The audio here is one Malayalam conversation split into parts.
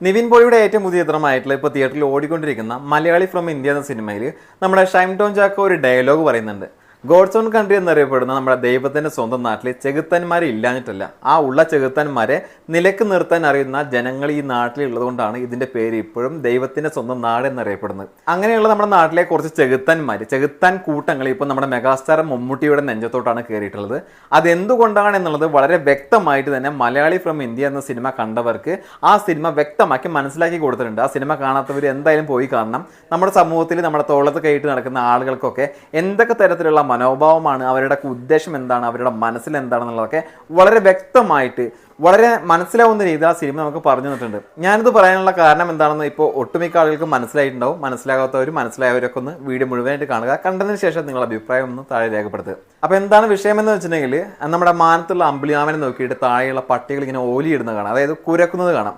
നിവിൻ പോളിയുടെ ഏറ്റവും പുതിയ ചിത്രമായിട്ടുള്ള ഇപ്പോൾ തിയേറ്ററിൽ ഓടിക്കൊണ്ടിരിക്കുന്ന മലയാളി ഫ്രം ഇന്ത്യ എന്ന സിനിമയിൽ നമ്മുടെ ഷൈം ടോൺ ചാക്കോ ഒരു ഡയലോഗ് പറയുന്നുണ്ട്. ഗോഡ്സ് ഓൺ കൺട്രി എന്നറിയപ്പെടുന്ന നമ്മുടെ ദൈവത്തിന്റെ സ്വന്തം നാട്ടിൽ ചെകുത്താന്മാരെ ഇല്ലാഞ്ഞിട്ടല്ല. ആ ഉള്ള ചെകുത്താന്മാരെ നിലയ്ക്ക് നിർത്താൻ അറിയുന്ന ജനങ്ങൾ ഈ നാട്ടിലുള്ളത് കൊണ്ടാണ് ഇതിന്റെ പേര് ഇപ്പോഴും ദൈവത്തിന്റെ സ്വന്തം നാട് എന്നറിയപ്പെടുന്നത്. അങ്ങനെയുള്ള നമ്മുടെ നാട്ടിലെ കുറച്ച് ചെകുത്താന്മാർ ചെകുത്താൻ കൂട്ടങ്ങൾ ഇപ്പോൾ നമ്മുടെ മെഗാസ്റ്റാർ മമ്മൂട്ടിയുടെ നെഞ്ചത്തോട്ടാണ് കയറിയിട്ടുള്ളത് അതെന്തുകൊണ്ടാണ് എന്നുള്ളത് വളരെ വ്യക്തമായിട്ട് തന്നെ മലയാളി ഫ്രം ഇന്ത്യ എന്ന സിനിമ കണ്ടവർക്ക് ആ സിനിമ വ്യക്തമാക്കി മനസ്സിലാക്കി കൊടുത്തിട്ടുണ്ട്. ആ സിനിമ കാണാത്തവർ എന്തായാലും പോയി കാണണം. നമ്മുടെ സമൂഹത്തിൽ നമ്മുടെ തോളത്ത് കയറ്റി നടക്കുന്ന ആളുകൾക്കൊക്കെ എന്തൊക്കെ തരത്തിലുള്ള മനോഭാവമാണ് അവരുടെ ഉദ്ദേശം എന്താണ് അവരുടെ മനസ്സിൽ എന്താണെന്നുള്ളതൊക്കെ വളരെ വ്യക്തമായിട്ട് വളരെ മനസ്സിലാവുന്ന രീതിയിൽ ആ സിനിമ നമുക്ക് പറഞ്ഞു തന്നിട്ടുണ്ട്. ഞാനിത് പറയാനുള്ള കാരണം എന്താണെന്ന് ഇപ്പോൾ ഒട്ടുമിക്ക ആളുകൾക്ക് മനസ്സിലായിട്ടുണ്ടാവും. മനസ്സിലാകാത്തവർ മനസ്സിലായവരൊക്കെ ഒന്ന് വീഡിയോ മുഴുവനായിട്ട് കാണുക. കണ്ടതിന് ശേഷം നിങ്ങളുടെ അഭിപ്രായം ഒന്ന് താഴെ രേഖപ്പെടുത്തുക. അപ്പോൾ എന്താണ് വിഷയം എന്ന് വെച്ചിട്ടുണ്ടെങ്കിൽ നമ്മുടെ മാനത്തുള്ള അമ്പിളിയാമനെ നോക്കിയിട്ട് താഴെയുള്ള പട്ടികൾ ഇങ്ങനെ ഓലിയിടുന്നത് കാണാം. അതായത് കുരക്കുന്നത് കാണാം.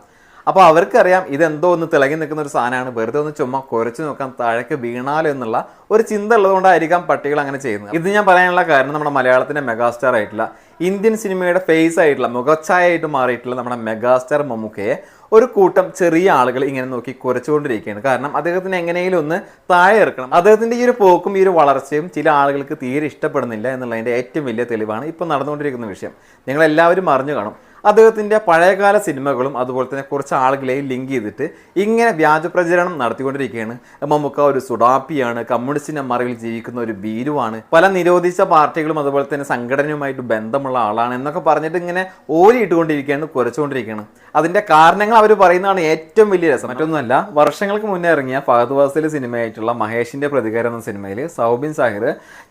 അപ്പോൾ അവർക്കറിയാം ഇതെന്തോ ഒന്ന് തിളങ്ങി നിൽക്കുന്ന ഒരു സാധനമാണ്. വെറുതെ ഒന്ന് ചുമ്മാ കുറച്ച് നോക്കാൻ താഴേക്ക് വീണാലോ എന്നുള്ള ഒരു ചിന്ത ഉള്ളതുകൊണ്ടായിരിക്കാം പട്ടികൾ അങ്ങനെ ചെയ്യുന്നത്. ഇത് ഞാൻ പറയാനുള്ള കാരണം നമ്മുടെ മലയാളത്തിന്റെ മെഗാസ്റ്റാർ ആയിട്ടുള്ള ഇന്ത്യൻ സിനിമയുടെ ഫേസ് ആയിട്ടുള്ള മുഖച്ഛായായിട്ട് മാറിയിട്ടുള്ള നമ്മുടെ മെഗാസ്റ്റാർ മമ്മൂക്കയെ ഒരു കൂട്ടം ചെറിയ ആളുകൾ ഇങ്ങനെ നോക്കി കുറച്ചുകൊണ്ടിരിക്കുകയാണ് കാരണം അദ്ദേഹത്തിന് എങ്ങനെയും ഒന്ന് താഴെ ഇറക്കണം. അദ്ദേഹത്തിന്റെ ഈ ഒരു പോക്കും ഈ ഒരു വളർച്ചയും ചില ആളുകൾക്ക് തീരെ ഇഷ്ടപ്പെടുന്നില്ല എന്നുള്ളതിന്റെ ഏറ്റവും വലിയ തെളിവാണ് ഇപ്പോൾ നടന്നുകൊണ്ടിരിക്കുന്ന വിഷയം. നിങ്ങളെല്ലാവരും അറിഞ്ഞു കാണും. അദ്ദേഹത്തിന്റെ പഴയകാല സിനിമകളും അതുപോലെ തന്നെ കുറച്ച് ആളുകളെയും ലിങ്ക് ചെയ്തിട്ട് ഇങ്ങനെ വ്യാജ പ്രചരണം നടത്തിക്കൊണ്ടിരിക്കുകയാണ്. മമ്മുക്ക ഒരു സുഡാപ്പിയാണ്. കമ്മ്യൂണിസ്റ്റിന്റെ മറവിൽ ജീവിക്കുന്ന ഒരു ഭീരുവാണ്. പല നിരോധിച്ച പാർട്ടികളും അതുപോലെ തന്നെ സംഘടനയുമായിട്ട് ബന്ധമുള്ള ആളാണ് എന്നൊക്കെ പറഞ്ഞിട്ട് ഇങ്ങനെ ഓരിയിട്ടുകൊണ്ടിരിക്കുകയാണ് കുറച്ചുകൊണ്ടിരിക്കുകയാണ് അതിന്റെ കാരണങ്ങൾ അവർ പറയുന്നതാണ് ഏറ്റവും വലിയ രസം. മറ്റൊന്നുമല്ല വർഷങ്ങൾക്ക് മുന്നേ ഇറങ്ങിയ ഫഹദ് വാസിലെ സിനിമയായിട്ടുള്ള മഹേഷിന്റെ പ്രതികാരം എന്ന സിനിമയിൽ സൗബിൻ സാഹിർ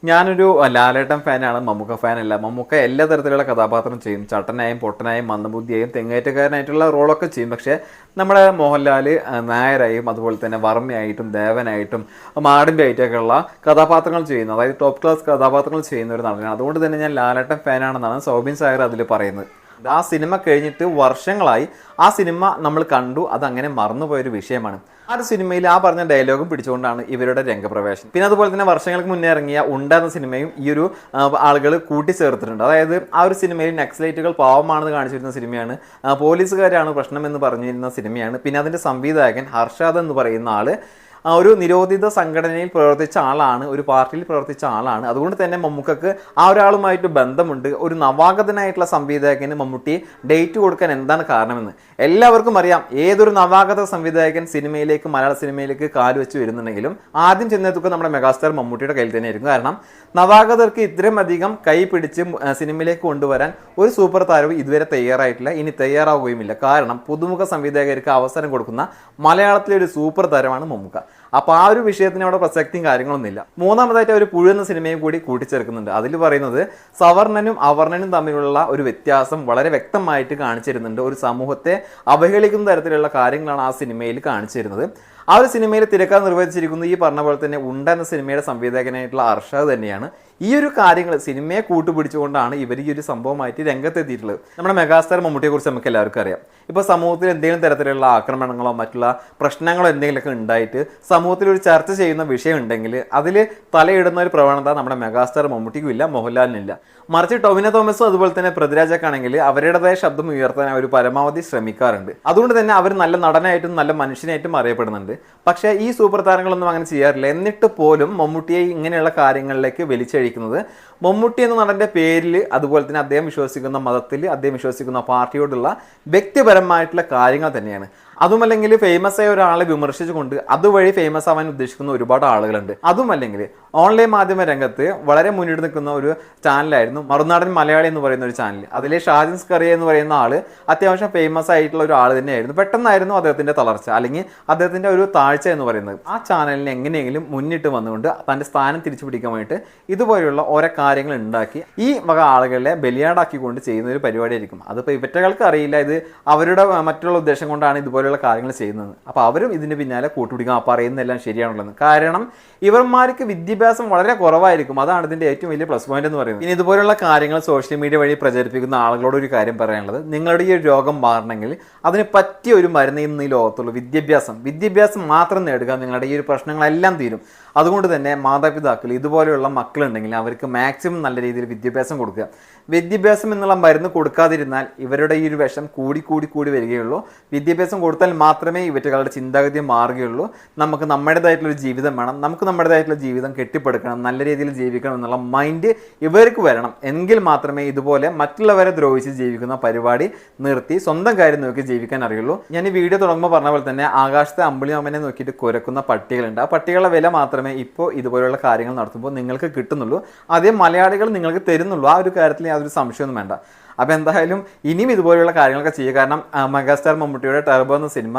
ഞാനൊരു ലാലേട്ടൻ ഫാനാണ് മമ്മൂക്ക ഫാനല്ല മമ്മുക്ക എല്ലാ തരത്തിലുള്ള കഥാപാത്രം ചെയ്യും. ചട്ടനായും പൊട്ടനായും മന്ദബുദ്ധിയായും തെങ്ങേറ്റക്കാരനായിട്ടുള്ള റോളൊക്കെ ചെയ്യും. പക്ഷേ നമ്മുടെ മോഹൻലാൽ നായരായും അതുപോലെ തന്നെ വർമ്മയായിട്ടും ദേവനായിട്ടും മാടിന്റെ ആയിട്ടൊക്കെയുള്ള കഥാപാത്രങ്ങൾ ചെയ്യുന്നു. അതായത് ടോപ്പ് ക്ലാസ് കഥാപാത്രങ്ങൾ ചെയ്യുന്ന ഒരു നടനാണ്. അതുകൊണ്ട് തന്നെ ഞാൻ ലാലേട്ടൻ ഫാനാണെന്നാണ് സൗബിൻ സാഗർ അതിൽ പറയുന്നത്. ആ സിനിമ കഴിഞ്ഞിട്ട് വർഷങ്ങളായി ആ സിനിമ നമ്മൾ കണ്ടു അതങ്ങനെ മറന്നുപോയൊരു വിഷയമാണ്. ആ ഒരു സിനിമയിൽ ആ പറഞ്ഞ ഡയലോഗും പിടിച്ചുകൊണ്ടാണ് ഇവരുടെ രംഗപ്രവേശനം പിന്നെ അതുപോലെ തന്നെ വർഷങ്ങൾക്ക് മുന്നേ ഇറങ്ങിയ ഉണ്ട എന്ന സിനിമയും ഈ ഒരു ആളുകൾ കൂട്ടിച്ചേർത്തിട്ടുണ്ട്. അതായത് ആ ഒരു സിനിമയിൽ നക്സലൈറ്റുകൾ പാവമാണെന്ന് കാണിച്ചിരുന്ന സിനിമയാണ്. പോലീസുകാരാണ് പ്രശ്നം എന്ന് പറഞ്ഞിരുന്ന സിനിമയാണ്. പിന്നെ അതിന്റെ സംവിധായകൻ ഹർഷാദ് എന്ന് പറയുന്ന ആൾ ആ ഒരു നിരോധിത സംഘടനയിൽ പ്രവർത്തിച്ച ആളാണ് ഒരു പാർട്ടിയിൽ പ്രവർത്തിച്ച ആളാണ്. അതുകൊണ്ട് തന്നെ മമ്മൂക്കക്ക് ആ ഒരാളുമായിട്ട് ബന്ധമുണ്ട്. ഒരു നവാഗതനായിട്ടുള്ള സംവിധായകന് മമ്മൂട്ടി ഡേറ്റ് കൊടുക്കാൻ എന്താണ് കാരണമെന്ന് എല്ലാവർക്കും അറിയാം. ഏതൊരു നവാഗത സംവിധായകൻ സിനിമയിലേക്ക് മലയാള സിനിമയിലേക്ക് കാൽ വെച്ച് വരുന്നുണ്ടെങ്കിലും ആദ്യം ചെന്നെത്തുക നമ്മുടെ മെഗാസ്റ്റാർ മമ്മൂട്ടിയുടെ കയ്യിൽ തന്നെയായിരിക്കും. കാരണം നവാഗതർക്ക് ഇത്രയും അധികം കൈ പിടിച്ച് സിനിമയിലേക്ക് കൊണ്ടുവരാൻ ഒരു സൂപ്പർ താരവും ഇതുവരെ തയ്യാറായിട്ടില്ല. ഇനി തയ്യാറാവുകയുമില്ല. കാരണം പുതുമുഖ സംവിധായകർക്ക് അവസരം കൊടുക്കുന്ന മലയാളത്തിലെ ഒരു സൂപ്പർ താരമാണ് മമ്മൂക്ക. അപ്പോൾ ആ ഒരു വിഷയത്തിന് അവിടെ പ്രസക്തിയും കാര്യങ്ങളൊന്നുമില്ല മൂന്നാമതായിട്ട് അവർ പുഴു എന്ന സിനിമയും കൂടി കൂട്ടിച്ചേർക്കുന്നുണ്ട്. അതിൽ പറയുന്നത് സവർണനും അവർണനും തമ്മിലുള്ള ഒരു വ്യത്യാസം വളരെ വ്യക്തമായിട്ട് കാണിച്ചിരുന്നുണ്ട്. ഒരു സമൂഹത്തെ അവഹേളിക്കുന്ന തരത്തിലുള്ള കാര്യങ്ങളാണ് ആ സിനിമയിൽ കാണിച്ചിരുന്നത്. ആ ഒരു സിനിമയിൽ തിരക്കഥ നിർവഹിച്ചിരിക്കുന്നത് ഈ പറഞ്ഞ പോലെ തന്നെ ഉണ്ട എന്ന സിനിമയുടെ സംവിധായകനായിട്ടുള്ള അർഷാദ് തന്നെയാണ്. ഈ ഒരു കാര്യങ്ങൾ സിനിമയെ കൂട്ടുപിടിച്ചുകൊണ്ടാണ് ഇവർ ഈ ഒരു സംഭവമായിട്ട് രംഗത്തെത്തിയിട്ടുള്ളത്. നമ്മുടെ മെഗാസ്റ്റാർ മമ്മൂട്ടിയെ കുറിച്ച് നമുക്ക് എല്ലാവർക്കും അറിയാം. ഇപ്പോൾ സമൂഹത്തിൽ എന്തെങ്കിലും തരത്തിലുള്ള ആക്രമണങ്ങളോ മറ്റുള്ള പ്രശ്നങ്ങളോ എന്തെങ്കിലുമൊക്കെ ഉണ്ടായിട്ട് സമൂഹത്തിൽ ഒരു ചർച്ച ചെയ്യുന്ന വിഷയം ഉണ്ടെങ്കിൽ അതിൽ തലയിടുന്ന ഒരു പ്രവണത നമ്മുടെ മെഗാസ്റ്റാർ മമ്മൂട്ടിക്കും ഇല്ല മോഹൻലാലിനില്ല മറിച്ച് ടൊവിനോ തോമസും അതുപോലെ തന്നെ പൃഥ്വിരാജക്കാണെങ്കിൽ അവരുടേതായ ശബ്ദം ഉയർത്താൻ അവർ പരമാവധി ശ്രമിക്കാറുണ്ട്. അതുകൊണ്ട് തന്നെ അവർ നല്ല നടനായിട്ടും നല്ല മനുഷ്യനായിട്ടും അറിയപ്പെടുന്നുണ്ട്. പക്ഷേ ഈ സൂപ്പർ താരങ്ങളൊന്നും അങ്ങനെ ചെയ്യാറില്ല. എന്നിട്ട് പോലും മമ്മൂട്ടിയെ ഇങ്ങനെയുള്ള കാര്യങ്ങളിലേക്ക് വലിച്ചഴിക്കുന്നത് മമ്മൂട്ടി എന്ന നടന്റെ പേരിൽ അതുപോലെ തന്നെ അദ്ദേഹം വിശ്വസിക്കുന്ന മതത്തിൽ അദ്ദേഹം വിശ്വസിക്കുന്ന പാർട്ടിയോടുള്ള വ്യക്തിപരമായിട്ടുള്ള കാര്യങ്ങൾ തന്നെയാണ്. അതുമല്ലെങ്കിൽ ഫേമസ് ആയ ഒരാളെ വിമർശിച്ചുകൊണ്ട് അതുവഴി ഫേമസ് ആവാൻ ഉദ്ദേശിക്കുന്ന ഒരുപാട് ആളുകളുണ്ട്. അതുമല്ലെങ്കിൽ ഓൺലൈൻ മാധ്യമ രംഗത്ത് വളരെ മുന്നിട്ട് നിൽക്കുന്ന ഒരു ചാനലായിരുന്നു മറുനാടൻ മലയാളി എന്ന് പറയുന്ന ഒരു ചാനൽ അതിലെ ഷാജിൻ സ്കറിയ എന്ന് പറയുന്ന ആൾ അത്യാവശ്യം ഫേമസ് ആയിട്ടുള്ള ഒരു ആൾ തന്നെയായിരുന്നു. പെട്ടെന്നായിരുന്നു അദ്ദേഹത്തിന്റെ തളർച്ച അല്ലെങ്കിൽ അദ്ദേഹത്തിന്റെ ഒരു താഴ്ച എന്ന് പറയുന്നത്. ആ ചാനലിനെ എങ്ങനെയെങ്കിലും മുന്നിട്ട് വന്നുകൊണ്ട് തന്റെ സ്ഥാനം തിരിച്ചു പിടിക്കാൻ വേണ്ടിയിട്ട് ഇതുപോലെയുള്ള ഓരോ കാര്യങ്ങൾ ഉണ്ടാക്കി ഈ വക ആളുകളെ ബലിയാടാക്കിക്കൊണ്ട് ചെയ്യുന്ന ഒരു പരിപാടിയായിരിക്കും. അതിപ്പോൾ ഇവറ്റകൾക്ക് അറിയില്ല ഇത് അവരുടെ മറ്റുള്ള ഉദ്ദേശം കൊണ്ടാണ് ഇതുപോലെയുള്ള കാര്യങ്ങൾ ചെയ്യുന്നത്. അപ്പോൾ അവരും ഇതിന് പിന്നാലെ കൂട്ടുപിടിക്കും ആ പറയുന്നതെല്ലാം ശരിയാണുള്ളത്. കാരണം ഇവർമാർക്ക് വിദ്യാഭ്യാസം വളരെ കുറവായിരിക്കും. അതാണ് ഇതിന്റെ ഏറ്റവും വലിയ പ്ലസ് പോയിന്റ് എന്ന് പറയുന്നത്. ഇനി ഇതുപോലുള്ള കാര്യങ്ങൾ സോഷ്യൽ മീഡിയ വഴി പ്രചരിപ്പിക്കുന്ന ആളുകളോട് ഒരു കാര്യം പറയാനുള്ളത്. നിങ്ങളുടെ ഈ രോഗം മാറണമെങ്കിൽ അതിന് പറ്റിയ ഒരു മരുന്ന് ഇന്ന് ഈ ലോകത്തുള്ളൂ വിദ്യാഭ്യാസം. വിദ്യാഭ്യാസം മാത്രം നേടുക നിങ്ങളുടെ ഈ ഒരു പ്രശ്നങ്ങളെല്ലാം തീരും. അതുകൊണ്ട് തന്നെ മാതാപിതാക്കൾ ഇതുപോലെയുള്ള മക്കളുണ്ടെങ്കിൽ അവർക്ക് മാക്സിമം നല്ല രീതിയിൽ വിദ്യാഭ്യാസം കൊടുക്കുക. വിദ്യാഭ്യാസം എന്നുള്ള മരുന്ന് കൊടുക്കാതിരുന്നാൽ ഇവരുടെ ഈ ഒരു വിഷം കൂടി കൂടി കൂടി വരികയുള്ളൂ. വിദ്യാഭ്യാസം കൊടുത്താൽ മാത്രമേ ഇവറ്റകളുടെ ചിന്താഗതി മാറുകയുള്ളൂ. നമുക്ക് നമ്മുടേതായിട്ടുള്ള ഒരു ജീവിതം വേണം. നമുക്ക് നമ്മുടേതായിട്ടുള്ള ജീവിതം കെട്ടിപ്പടുക്കണം. നല്ല രീതിയിൽ ജീവിക്കണം എന്നുള്ള മൈൻഡ് ഇവർക്ക് വരണം. എങ്കിൽ മാത്രമേ ഇതുപോലെ മറ്റുള്ളവരെ ദ്രോഹിച്ച് ജീവിക്കുന്ന പരിപാടി നിർത്തി സ്വന്തം കാര്യം നോക്കി ജീവിക്കാൻ അറിയുള്ളൂ. ഞാൻ ഈ വീഡിയോ തുടങ്ങുമ്പോൾ പറഞ്ഞ പോലെ തന്നെ ആകാശത്തെ അമ്പിളി അമ്മനെ നോക്കിയിട്ട് കുരക്കുന്ന പട്ടികളുണ്ട്. ആ പട്ടികളുടെ വില മാത്രമേ ഇപ്പോൾ ഇതുപോലെയുള്ള കാര്യങ്ങൾ നടത്തുമ്പോൾ നിങ്ങൾക്ക് കിട്ടുന്നുള്ളൂ. അതേ മലയാളികൾ നിങ്ങൾക്ക് തരുന്നുള്ളൂ. ആ ഒരു കാര്യത്തിൽ യാതൊരു സംശയമൊന്നും വേണ്ട. അപ്പോൾ എന്തായാലും ഇനിയും ഇതുപോലെയുള്ള കാര്യങ്ങളൊക്കെ ചെയ്യുക. കാരണം മെഗാസ്റ്റാർ മമ്മൂട്ടിയുടെ ടെർബോ എന്ന സിനിമ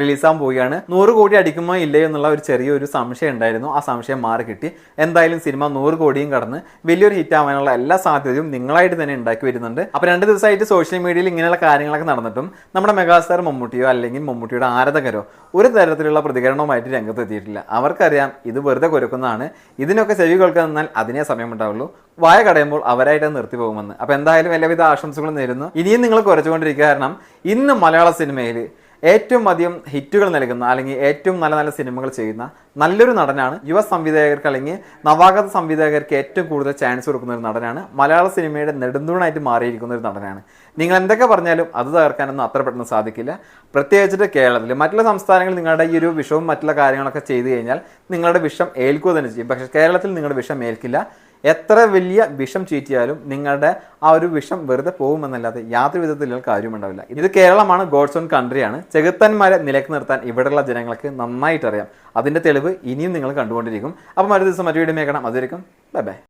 റിലീസാകാൻ പോവുകയാണ്. നൂറ് കോടി അടിക്കുമോ ഇല്ലയോ എന്നുള്ള ഒരു ചെറിയൊരു സംശയം ഉണ്ടായിരുന്നു. ആ സംശയം മാറി കിട്ടി. എന്തായാലും സിനിമ നൂറ് കോടിയും കടന്ന് വലിയൊരു ഹിറ്റ് ആവാനുള്ള എല്ലാ സാധ്യതയും നിങ്ങളായിട്ട് തന്നെ ഉണ്ടാക്കി വരുന്നുണ്ട്. അപ്പോൾ രണ്ട് ദിവസമായിട്ട് സോഷ്യൽ മീഡിയയിൽ ഇങ്ങനെയുള്ള കാര്യങ്ങളൊക്കെ നടന്നിട്ടും നമ്മുടെ മെഗാസ്റ്റാർ മമ്മൂട്ടിയോ അല്ലെങ്കിൽ മമ്മൂട്ടിയുടെ ആരാധകരോ ഒരു തരത്തിലുള്ള പ്രതികരണവുമായിട്ട് രംഗത്ത് എത്തിയിട്ടില്ല അവർക്കറിയാം ഇത് വെറുതെ കൊരുക്കുന്നതാണ്. ഇതിനൊക്കെ ചെവി കേൾക്കാൻ നിന്നാൽ അതിനേ സമയമുണ്ടാവുള്ളൂ. വായ കടയുമ്പോൾ അവരായിട്ട് നിർത്തി പോകുമെന്ന് അപ്പോൾ എന്തായാലും എല്ലാവിധ ആശംസകളും നേരുന്നു. ഇനിയും നിങ്ങൾ കുറച്ചുകൊണ്ടിരിക്കുക കാരണം ഇന്ന് മലയാള സിനിമയിൽ ഏറ്റവും അധികം ഹിറ്റുകൾ നൽകുന്ന അല്ലെങ്കിൽ ഏറ്റവും നല്ല നല്ല സിനിമകൾ ചെയ്യുന്ന നല്ലൊരു നടനാണ് യുവ സംവിധായകർക്ക് അല്ലെങ്കിൽ നവാഗത സംവിധായകർക്ക് ഏറ്റവും കൂടുതൽ ചാൻസ് കൊടുക്കുന്ന ഒരു നടനാണ്. മലയാള സിനിമയുടെ നെടുന്തൂണായിട്ട് മാറിയിരിക്കുന്ന ഒരു നടനാണ്. നിങ്ങൾ എന്തൊക്കെ പറഞ്ഞാലും അത് തകർക്കാനൊന്നും അത്ര പെട്ടെന്ന് സാധിക്കില്ല. പ്രത്യേകിച്ചിട്ട് കേരളത്തിൽ മറ്റുള്ള സംസ്ഥാനങ്ങളിൽ നിങ്ങളുടെ ഈ ഒരു വിഷവും മറ്റുള്ള കാര്യങ്ങളൊക്കെ ചെയ്തു കഴിഞ്ഞാൽ നിങ്ങളുടെ വിഷം ഏൽക്കുക തന്നെ ചെയ്യും. പക്ഷേ കേരളത്തിൽ നിങ്ങളുടെ വിഷം ഏൽക്കില്ല. എത്ര വലിയ വിഷം ചീറ്റിയാലും നിങ്ങളുടെ ആ ഒരു വിഷം വെറുതെ പോകുമെന്നല്ലാതെ യാതൊരു വിധത്തിലുള്ള കാര്യമുണ്ടാവില്ല. ഇത് കേരളമാണ് ഗോഡ്സ് ഓൺ കൺട്രിയാണ്. ചെകുത്തന്മാരെ നിലയ്ക്ക് നിർത്താൻ ഇവിടെയുള്ള ജനങ്ങൾക്ക് നന്നായിട്ടറിയാം. അതിന്റെ തെളിവ് ഇനിയും നിങ്ങൾ കണ്ടുകൊണ്ടിരിക്കും. അപ്പം മറ്റൊരു ദിവസം മറ്റു വീഡിയോ മേക്കണം അതുവരെയും ബൈ ബൈ.